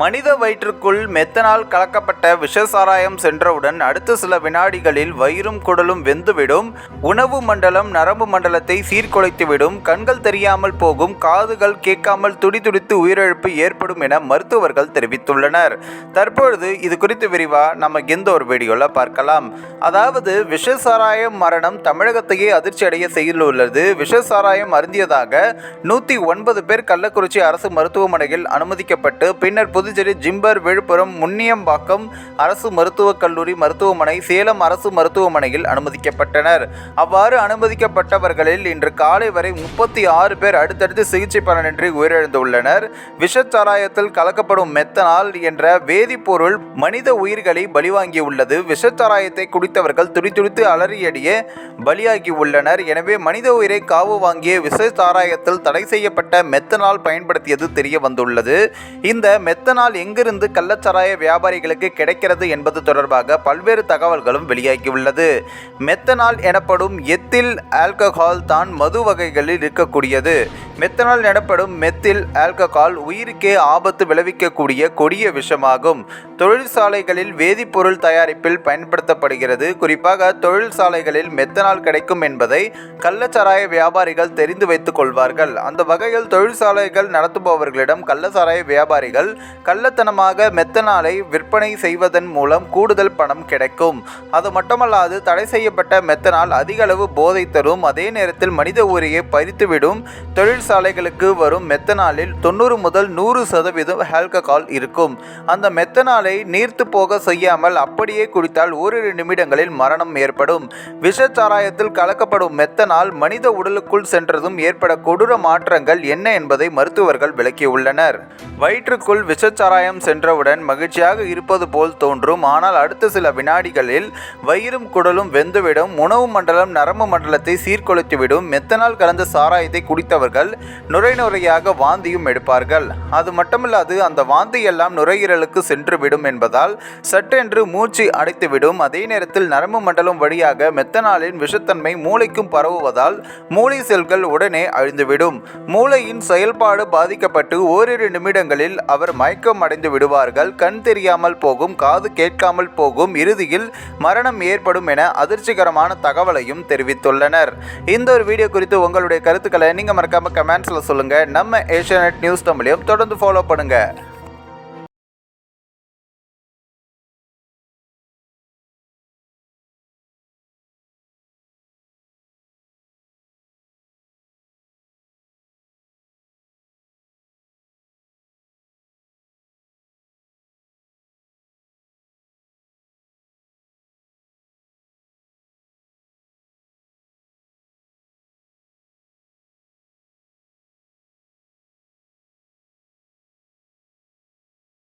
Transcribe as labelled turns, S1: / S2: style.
S1: மனித வயிற்றுக்குள் மெத்தனால் கலக்கப்பட்ட விஷசாராயம் சென்றவுடன் அடுத்த சில வினாடிகளில் வயிறும் குடலும் வெந்துவிடும். உணவு மண்டலம் நரம்பு மண்டலத்தை சீர்குலைத்துவிடும். கண்கள் தெரியாமல் போகும் காதுகள் கேட்காமல் துடிதுடித்து உயிரிழப்பு ஏற்படும் என மருத்துவர்கள் தெரிவித்துள்ளனர். தற்பொழுது இது குறித்து விரிவா நம்ம இந்த ஒரு வீடியோவில் பார்க்கலாம். அதாவது விஷசாராயம் மரணம் தமிழகத்தையே அதிர்ச்சி அடைய செய்துள்ளது. விஷசாராயம் அருந்தியதாக நூற்றி ஒன்பது பேர் கள்ளக்குறிச்சி அரசு மருத்துவமனையில் அனுமதிக்கப்பட்டு பின்னர் புதுச்சேரி ஜிம்பர் விழுப்புரம் முன்னியம்பாக்கம் அரசு மருத்துவக் கல்லூரி மருத்துவமனை சேலம் அரசு மருத்துவமனையில் அனுமதிக்கப்பட்டனர். அவ்வாறு அனுமதிக்கப்பட்டவர்களில் இன்று காலை வரை முப்பத்தி ஆறு பேர் அடுத்தடுத்து சிகிச்சை பலனின்றி உயிரிழந்துள்ளனர். விஷச்சாராயத்தில் கலக்கப்படும் மெத்தனால் என்ற வேதிப்பொருள் மனித உயிர்களை பலிவாங்கியுள்ளது. விஷச்சாராயத்தை குடித்தவர்கள் துடிதுடித்து அலறியடிய பலியாகி உள்ளனர் எனவே மனித உயிரை காவு வாங்கிய விஷ சாராயத்தில் தடை செய்யப்பட்ட மெத்தனால் பயன்படுத்தியது தெரிய வந்துள்ளது இந்த மெத்தனால் எங்கிருந்து கள்ளச்சாராய வியாபாரிகளுக்கு கிடைக்கிறது என்பது தொடர்பாக பல்வேறு தகவல்களும் வெளியாகியுள்ளது. மெத்தனால் எனப்படும் எத்தில் ஆல்கஹால் தான் மது வகைகளில் இருக்கக்கூடியது. மெத்தனால் எனப்படும் மெத்தில் ஆல்கஹால் உயிருக்கே ஆபத்து விளைவிக்கக்கூடிய கொடிய விஷமாகும். தொழிற்சாலைகளில் வேதிப்பொருள் தயாரிப்பில் பயன்படுத்தப்படுகிறது. குறிப்பாக தொழிற்சாலைகளில் மெத்தனால் கிடைக்கும் என்பதை கள்ளச்சாராய வியாபாரிகள் தெரிந்து வைத்துக் கொள்வார்கள். அந்த வகையில் தொழிற்சாலைகள் நடத்துபவர்களிடம் கள்ளச்சாராய வியாபாரிகள் கள்ளத்தனமாக மெத்தனாலை விற்பனை செய்வதன் மூலம் கூடுதல் பணம் கிடைக்கும். அது மட்டுமல்லாது தடை செய்யப்பட்ட மெத்தனால் அதிக அளவு போதை தரும். அதே நேரத்தில் மனித உரியை பறித்துவிடும் தொழிற்சாலைகளுக்கு வரும் மெத்தனாலில் தொண்ணூறு முதல் நூறு சதவீதம் ஆல்கஹால் இருக்கும். அந்த மெத்தனாலை நீர்த்து போக செய்யாமல் அப்படியே குடித்தால் ஓரிரு நிமிடங்களில் மரணம் ஏற்படும். விஷச்சாராயத்தில் கலக்கப்படும் மெத்தனால் மனித உடலுக்குள் சென்றதும் ஏற்பட கொடூர மாற்றங்கள் என்ன என்பதை மருத்துவர்கள் விளக்கியுள்ளனர். வயிற்றுக்குள் விஷ விஷச்சாராயம் சென்றவுடன் மகிழ்ச்சியாக இருப்பது போல் தோன்றும். ஆனால் அடுத்த சில வினாடிகளில் வயிறும் குடலும் வெந்துவிடும். உணவு மண்டலம் நரம்பு மண்டலத்தை சீர்குலைத்துவிடும். மெத்தனால் கலந்த சாராயத்தை குடித்தவர்கள் நுரை நுரையாக வாந்தியும் எடுப்பார்கள். அது மட்டுமல்லாது அந்த வாந்தி எல்லாம் நுரையீரலுக்கு சென்றுவிடும் என்பதால் சட்டென்று மூச்சு அடைத்துவிடும். அதே நேரத்தில் நரம்பு மண்டலம் வழியாக மெத்தனாலின் விஷத்தன்மை மூளைக்கும் பரவுவதால் மூளை செல்கள் உடனே அழிந்துவிடும். மூளையின் செயல்பாடு பாதிக்கப்பட்டு ஓரிரு நிமிடங்களில் அவர் மயக்கம் அடைந்து விடுவார்கள். கண் தெரியாமல் போகும் காது கேட்காமல் போகும் இறுதியில் மரணம் ஏற்படும் என அதிர்ச்சிகரமான தகவலையும் தெரிவித்துள்ளனர். இந்த ஒரு வீடியோ குறித்து உங்களுடைய கருத்துக்களை நீங்கள் மறக்காமல் கமெண்ட்ஸில் சொல்லுங்கள் நம்ம ஏஷியா நியூஸ் தமிழையும் தொடர்ந்து ஃபாலோ பண்ணுங்கள்